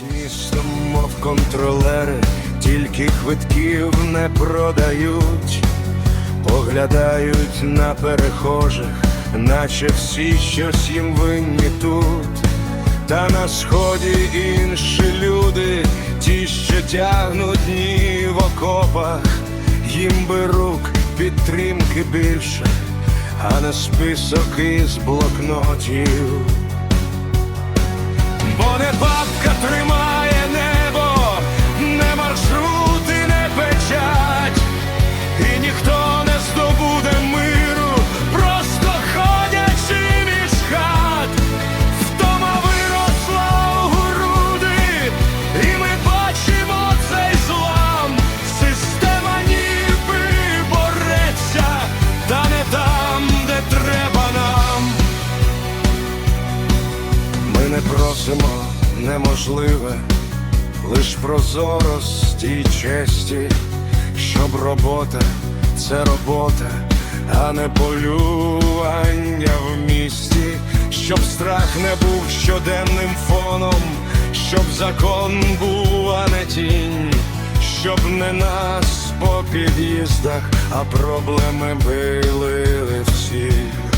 Містом, мов контролери, тільки квитків не продають, поглядають на перехожих, наче всі щось їм винні тут. Та на сході інші люди, ті, що тягнуть дні в окопах, їм би рук підтримки більше, а не список із блокнотів. Не бабка тримає не просимо неможливе, лиш прозорості й честі, щоб робота це робота, а не полювання в місті, щоб страх не був щоденним фоном, щоб закон був, а не тінь, щоб не нас по під'їздах, а проблеми били всіх.